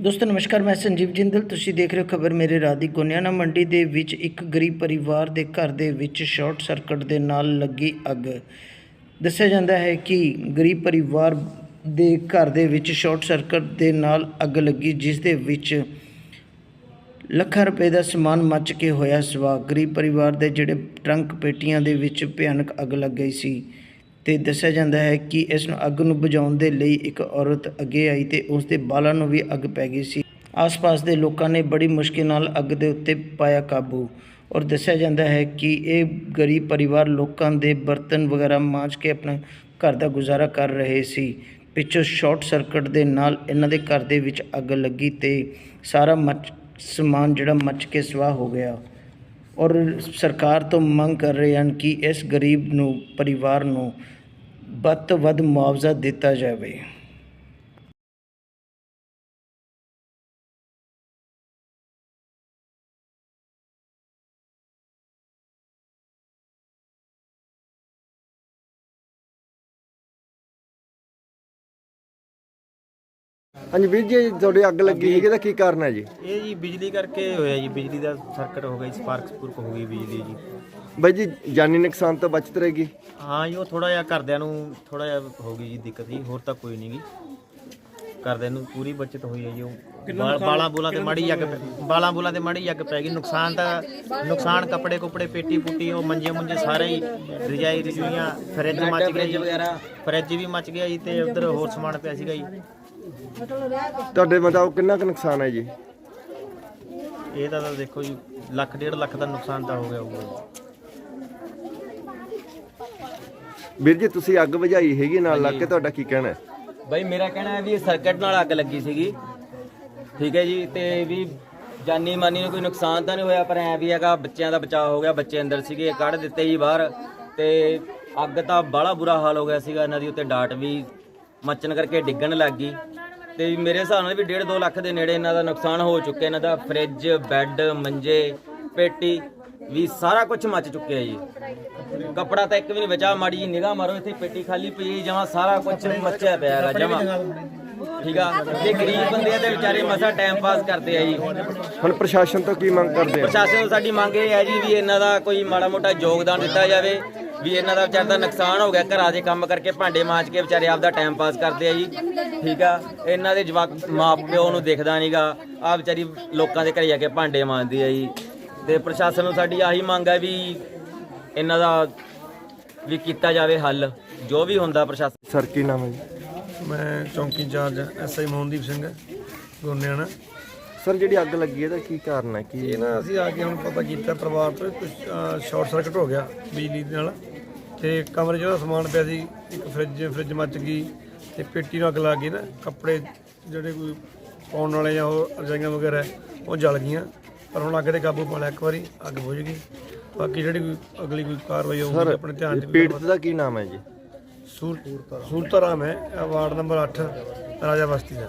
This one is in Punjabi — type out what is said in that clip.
ਦੋਸਤੋ, ਨਮਸਕਾਰ, ਮੈਂ ਸੰਜੀਵ ਜਿੰਦਲ। ਤੁਸੀਂ ਦੇਖ ਰਹੇ ਹੋ ਖਬਰ ਮੇਰੇ ਰਾਤ ਗੋਨਿਆਣਾ ਮੰਡੀ ਦੇ ਵਿੱਚ ਇੱਕ ਗਰੀਬ ਪਰਿਵਾਰ ਦੇ ਘਰ ਦੇ ਵਿੱਚ ਸ਼ਾਰਟ ਸਰਕਟ ਦੇ ਨਾਲ ਲੱਗੀ ਅੱਗ। ਦੱਸਿਆ ਜਾਂਦਾ ਹੈ ਕਿ ਗਰੀਬ ਪਰਿਵਾਰ ਦੇ ਘਰ ਦੇ ਵਿੱਚ ਸ਼ਾਰਟ ਸਰਕਟ ਦੇ ਨਾਲ ਅੱਗ ਲੱਗੀ, ਜਿਸ ਦੇ ਵਿੱਚ ਲੱਖਾਂ ਰੁਪਏ ਦਾ ਸਮਾਨ ਮੱਚ ਕੇ ਹੋਇਆ ਸਵਾ ਗਰੀਬ ਪਰਿਵਾਰ ਦੇ ਜਿਹੜੇ ਟਰੰਕ ਪੇਟੀਆਂ ਦੇ ਵਿੱਚ ਭਿਆਨਕ ਅੱਗ ਲੱਗ ਗਈ ਸੀ। ਤੇ ਦੱਸਿਆ ਜਾਂਦਾ ਹੈ ਕਿ ਇਸ ਨੂੰ ਅੱਗ ਨੂੰ ਬੁਝਾਉਣ ਦੇ ਲਈ ਇੱਕ ਔਰਤ ਅੱਗੇ ਆਈ ਤੇ ਉਸ ਦੇ ਬਾਲਾਂ ਨੂੰ ਵੀ ਅੱਗ ਪੈ ਗਈ ਸੀ। ਆਸ-ਪਾਸ ਦੇ ਲੋਕਾਂ ਨੇ ਬੜੀ ਮੁਸ਼ਕਿਲ ਨਾਲ ਅੱਗ ਦੇ ਉੱਤੇ ਪਾਇਆ ਕਾਬੂ ਔਰ ਦੱਸਿਆ ਜਾਂਦਾ ਹੈ ਕਿ ਇਹ ਗਰੀਬ ਪਰਿਵਾਰ ਲੋਕਾਂ ਦੇ ਬਰਤਨ ਵਗੈਰਾ ਮਾਂਜ ਕੇ ਆਪਣਾ ਘਰ ਦਾ ਗੁਜ਼ਾਰਾ ਕਰ ਰਹੇ ਸੀ। ਪਿੱਛੋਂ ਸ਼ਾਰਟ ਸਰਕਟ ਦੇ ਨਾਲ ਇਹਨਾਂ ਦੇ ਘਰ ਦੇ ਵਿੱਚ ਅੱਗ ਲੱਗੀ ਤੇ ਸਾਰਾ ਮੱਚ, ਸਮਾਨ ਜਿਹੜਾ ਮੱਚ ਕੇ ਸਵਾਹ ਹੋ ਗਿਆ। ਔਰ ਸਰਕਾਰ ਤੋਂ ਮੰਗ ਕਰ ਰਹੇ ਹਨ ਕਿ ਇਸ ਗਰੀਬ ਨੂੰ, ਪਰਿਵਾਰ ਨੂੰ ਵੱਧ ਤੋਂ ਵੱਧ ਮੁਆਵਜ਼ਾ ਦਿੱਤਾ ਜਾਵੇ। ਹਾਂਜੀ ਵੀਰ ਜੀ ਤੁਹਾਡੇ ਅੱਗ ਲੱਗੀ ਹੈਗੀ ਇਹਦਾ ਕੀ ਕਾਰਨ ਹੈ ਜੀ? ਇਹ ਜੀ ਬਿਜਲੀ ਕਰਕੇ ਹੋਇਆ ਜੀ ਬਿਜਲੀ ਦਾ ਸਰਕਟ ਹੋ ਗਿਆ ਜੀ ਸਪਾਰਕ ਸਪੂਰਕ ਹੋ ਗਈ ਬਿਜਲੀ ਜੀ। ਬਾਈ ਜੀ ਜਾਨੀ ਨੁਕਸਾਨ ਤੋਂ ਬਚਤ ਰਹੇਗੀ ਹਾਂ ਜੀ ਉਹ ਥੋੜਾ ਜਿਹਾ ਘਰਦਿਆਂ ਨੂੰ ਥੋੜਾ ਜਿਹਾ ਹੋ ਗਈ ਜੀ ਦਿੱਕਤ ਜੀ ਹੋਰ ਤਾਂ ਕੋਈ ਨਹੀਂ ਗੀ। ਘਰਦਿਆਂ ਨੂੰ ਪੂਰੀ ਬਚਤ ਹੋਈ ਹੈ ਜੀ ਉਹ ਬਾਲ- ਬਾਲਾਂ ਤੇ ਮਾੜੀ ਅੱਗ ਪੈ- ਬਾਲਾਂ ਬੂਲਾਂ ਤੇ ਮਾੜੀ ਅੱਗ ਪੈ ਗਈ ਨੁਕਸਾਨ ਤਾਂ ਨੁਕਸਾਨ ਕੱਪੜੇ ਕੁਪੜੇ ਪੇਟੀ ਪੁੱਟੀ ਉਹ ਮੰਜੇ ਮੁੰਜੇ ਸਾਰੇ ਹੀ ਰਜਾਈ ਰਜੂਈਆਂ ਫਰਿੱਜ ਮੱਚ ਗਿਆ ਜੀ ਫਰਿੱਜ ਵੀ ਮੱਚ ਗਿਆ ਜੀ ਤੇ ਉਧਰ ਹੋਰ ਸਮਾਨ ਪਿਆ ਸੀਗਾ ਜੀ। ਤੁਹਾਡੇ ਮਤਾਬ ਕਿੰਨਾ ਕੁ ਨੁਕਸਾਨ ਹੈ ਜੀ? ਇਹ ਤਾਂ ਤਾਂ ਦੇਖੋ ਜੀ ਲੱਖ ਡੇਢ ਲੱਖ ਦਾ ਨੁਕਸਾਨ ਤਾਂ ਹੋ ਗਿਆ ਹੋਊਗਾ ਵੀਰ ਜੀ ਤੁਸੀਂ ਅੱਗ ਬੁਝਾਈ ਹੈਗੀ ਨਾਲ ਲੱਗ ਕੇ ਤੁਹਾਡਾ ਕੀ ਕਹਿਣਾ ਹੈ? ਬਈ ਮੇਰਾ ਕਹਿਣਾ ਹੈ ਵੀ ਇਹ ਸਰਕਟ ਨਾਲ ਅੱਗ ਲੱਗੀ ਸੀਗੀ। ਠੀਕ ਹੈ ਜੀ ਤੇ ਵੀ ਜਾਨੀ ਮਾਨੀ ਨੂੰ ਕੋਈ ਨੁਕਸਾਨ ਤਾਂ ਨਹੀਂ ਹੋਇਆ ਪਰ ਐ ਵੀ ਹੈਗਾ ਬੱਚਿਆਂ ਦਾ ਬਚਾਅ ਹੋ ਗਿਆ ਬੱਚੇ ਅੰਦਰ ਸੀਗੇ ਕੱਢ ਦਿੱਤੇ ਜੀ ਬਾਹਰ। ਤੇ ਅੱਗ ਤਾਂ ਬੜਾ ਬੁਰਾ ਹਾਲ ਹੋ ਗਿਆ ਸੀਗਾ ਇਹਨਾਂ ਦੀ ਉੱਤੇ ਡਾਟ ਵੀ ਮੱਚਣ ਕਰਕੇ ਡਿੱਗਣ ਲੱਗ ਗਈ। ਤੇ ਮੇਰੇ ਹਿਸਾਬ ਨਾਲ ਵੀ 1.5 2 ਲੱਖ ਦੇ ਨੇੜੇ ਇਹਨਾਂ ਦਾ ਨੁਕਸਾਨ ਹੋ ਚੁੱਕਿਆ ਇਹਨਾਂ ਦਾ ਫ੍ਰਿਜ ਬੈੱਡ ਮੰਜੇ ਪੇਟੀ ਵੀ ਸਾਰਾ ਕੁਝ ਮੱਚ ਚੁੱਕਿਆ ਜੀ। ਕੱਪੜਾ ਤਾਂ ਇੱਕ ਵੀ ਨਹੀਂ ਬਚਾ ਮਾੜੀ ਜੀ ਨਿਗਾਹ ਮਾਰੋ ਇੱਥੇ ਪੇਟੀ ਖਾਲੀ ਪਈ ਹੈ ਜਮਾ ਸਾਰਾ ਕੁਝ ਮੱਚਿਆ ਪਿਆ ਹੈਗਾ ਜਮਾ। ਠੀਕ ਆ? ਇਹ ਗਰੀਬ ਬੰਦੇ ਆ ਤੇ ਵਿਚਾਰੇ ਮਸਾ ਟਾਈਮ ਪਾਸ ਕਰਦੇ ਆ ਜੀ। ਹੁਣ ਪ੍ਰਸ਼ਾਸਨ ਤੋਂ ਕੀ ਮੰਗ ਕਰਦੇ ਆ? ਪ੍ਰਸ਼ਾਸਨ ਤੋਂ ਸਾਡੀ ਮੰਗ ਇਹ ਹੈ ਜੀ ਵੀ ਇਹਨਾਂ ਦਾ ਕੋਈ ਮਾੜਾ ਮੋਟਾ ਯੋਗਦਾਨ ਦਿੱਤਾ ਜਾਵੇ। ਵੀ ਇਹਨਾਂ ਦਾ ਵਿਚਾਰ ਦਾ ਨੁਕਸਾਨ ਹੋ ਗਿਆ ਘਰਾਂ ਦੇ ਕੰਮ ਕਰਕੇ ਭਾਂਡੇ ਮਾਂਜ ਕੇ ਵਿਚਾਰੇ ਆਪਦਾ ਟਾਈਮ ਪਾਸ ਕਰਦੇ ਆ ਜੀ। ਠੀਕ ਆ? ਇਹਨਾਂ ਦੇ ਜਵਾਕ ਮਾਂ ਪਿਓ ਨੂੰ ਦਿਖਦਾ ਨਹੀਂਗਾ ਆ ਵਿਚਾਰੀ ਲੋਕਾਂ ਦੇ ਘਰੇ ਜਾ ਕੇ ਭਾਂਡੇ ਮਾਂਜਦੀ ਆ ਜੀ। ਤੇ ਪ੍ਰਸ਼ਾਸਨ ਨੂੰ ਸਾਡੀ ਆਹੀ ਮੰਗ ਹੈ ਵੀ ਇਹਨਾਂ ਦਾ ਵੀ ਕੀਤਾ ਜਾਵੇ ਹੱਲ। ਜੋ ਵੀ ਹੁੰਦਾ ਪ੍ਰਸ਼ਾਸਨ ਸਰ ਕੀ ਨਾਮ ਹੈ ਜੀ? ਮੈਂ ਚੌਂਕੀ in charge SI Mohandeep Singh Goniana. Sir ਜਿਹੜੀ ਅੱਗ ਲੱਗੀ ਇਹਦਾ ਕੀ ਕਾਰਨ ਹੈ? ਕੀ ਇਹ ਨਾ ਅਸੀਂ ਆ ਕੇ ਹੁਣ ਪਤਾ ਕੀਤਾ ਪਰਿਵਾਰ ਤੋਂ ਕੁਝ ਸ਼ਾਰਟ ਸਰਕਟ ਹੋ ਗਿਆ ਬਿਜਲੀ ਦੇ ਨਾਲ। ਤੇ ਕਮਰੇ 'ਚ ਉਹਦਾ ਸਮਾਨ ਪਿਆ ਸੀ ਇੱਕ ਫ੍ਰਿਜ ਫ੍ਰਿਜ ਮੱਚ ਗਈ ਤੇ ਪੇਟੀ ਨੂੰ ਅੱਗ ਲੱਗ ਗਈ ਨਾ ਕੱਪੜੇ ਜਿਹੜੇ ਕੋਈ ਪਾਉਣ ਵਾਲੇ ਜਾਂ ਉਹ ਰਜਾਈਆਂ ਵਗੈਰਾ ਉਹ ਜਲ ਗਈਆਂ। ਪਰ ਹੁਣ ਅੱਗ ਤੇ ਕਾਬੂ ਪਾ ਲਿਆ ਇੱਕ ਵਾਰੀ ਅੱਗ ਬੁਝ ਗਈ। ਬਾਕੀ ਜਿਹੜੀ ਕੋਈ ਅਗਲੀ ਕੋਈ ਕਾਰਵਾਈ ਹੋਊਗੀ ਆਪਣੇ ਧਿਆਨ 'ਚ ਪੀੜਤ ਦਾ ਕੀ ਨਾਮ ਹੈ ਜੀ? ਸਹੂਲਤਾਰਾਮ ਹੈ ਵਾਰਡ ਨੰਬਰ 8 ਰਾਜਾ ਬਸਤੀ ਦਾ।